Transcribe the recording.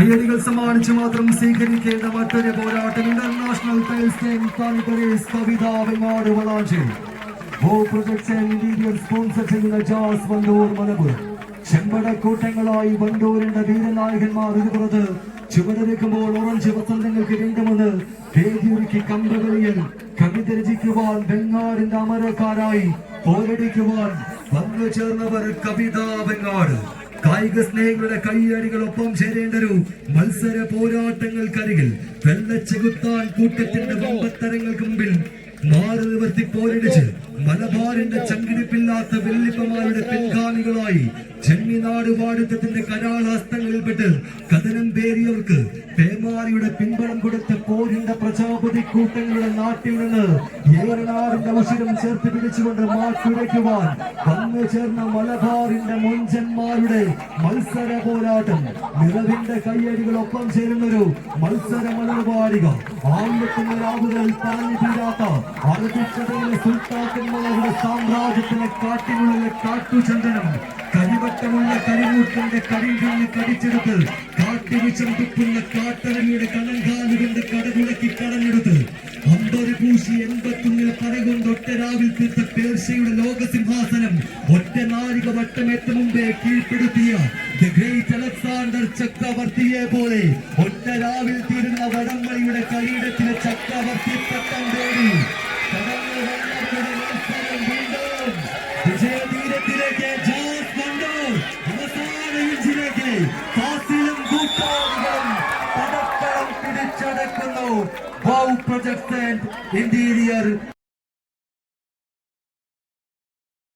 കയ്യടികൾ സമ്മാനിച്ച് മാത്രം സ്വീകരിക്കേണ്ട മറ്റൊരു പോരാട്ടം ഇന്റർനാഷണൽ ടൈൽസ് ഗെയിം കാലിക്കരേസ് കവിത വെങ്ങാട് വളാഞ്ചേരി ഇന്റീരിയർ സ്പോൺസർ ചെയ്യുന്ന ജാസ് വണ്ടൂർ മലപ്പുറം. ചെമ്പടക്കൂട്ടങ്ങളായി വണ്ടൂരിന്റെ വീരനായകന്മാർ ഇതുപുറത്ത് ചുവടെടുക്കുമ്പോൾ ഓറഞ്ച് വസന്തങ്ങൾക്ക് രണ്ടുമൂന്ന്. വേദിയൊരുക്കി കമ്പകളിയൻ കവിത രചിക്കുവാൻ വെങ്ങാടിന്റെ അമരക്കാരായി പോരടിക്കുവാൻ വന്നു ചേർന്നവർ കവിത വെങ്ങാട്. കായിക സ്നേഹികളുടെ കൈയടികളൊപ്പം ചേരേണ്ടൊരു മത്സര പോരാട്ടങ്ങൾക്കരികിൽ വെള്ളച്ചെകുത്താൻ കൂട്ടത്തിന്റെ വമ്പത്തരങ്ങൾക്ക് മുമ്പിൽ മാറി നിവർത്തി പോരടിച്ച് മലബാറിന്റെ ചങ്കിടിപ്പില്ലാത്ത വെല്ലിപ്പമാരുടെ പിൻഗാമികളായി ചെന്നിനാട് വാടുത്തത്തിന്റെ കരാളഹസ്തങ്ങളിൽപ്പെട്ട് കഥനം പേരിയവർക്ക് പേമാരിയുടെ പിൻബലം കൊടുത്ത പോരിന്റെ പ്രജാപതി കൂട്ടങ്ങളുടെ നാട്ടിൽ നിന്ന് ഏറനാടിന്റെ ഉശിരം ചേർത്ത് പിടിച്ചുകൊണ്ട് മാറ്റുരയ്ക്കുവാൻ വന്നു ചേർന്ന മലബാറിന്റെ മുഞ്ചന്മാരുടെ മത്സര പോരാട്ടം. നിറവിന്റെ കയ്യടികളൊപ്പം ചേരുന്നൊരു മത്സര മലർവാടിക ആയിരത്തിന്റെ രാവുകൾ പറഞ്ഞു തീരാത്ത അറബിക്കടയിലെ സുൽത്താക്കന്മാരുടെ സാമ്രാജ്യത്തിലെ കാട്ടിനുള്ളിലെ കാട്ടുചന്ദനം കരിവട്ടമുള്ള കരിമൂട്ടിന്റെ കരിങ്കല്ല് കടിച്ചെടുത്ത് കാട്ടുവിഷം തുപ്പുന്ന കാട്ടരങ്ങിയുടെ കണങ്കാലുകൊണ്ട് കടകുളക്കി കടഞ്ഞെടുത്ത് അമ്പത് പൂശി എൺപത്തൊന്നിലെ പടകൊണ്ട് ഒറ്റ രാവിൽ തീർത്ത പേർഷ്യയുടെ ലോകസിംഹാസനം ഒറ്റ നാഴിക വട്ടമേറ്റ മുമ്പേ കീഴ്പ്പെടുത്തിയ ഗ്രേറ്റ് അലക്സാണ്ടർ ചക്രവർത്തിയെ പോലെ ഒറ്റ രാവിൽ തീരുന്ന വടംവളിയുടെ കളിയിടത്തിലെ ചക്രവർത്തി പട്ടം തേടി ഇഞ്ചിലേക്ക് ഫാസിലും കൂട്ടാളികളും പടക്കളം പിടിച്ചടക്കുന്നു. Wow project interior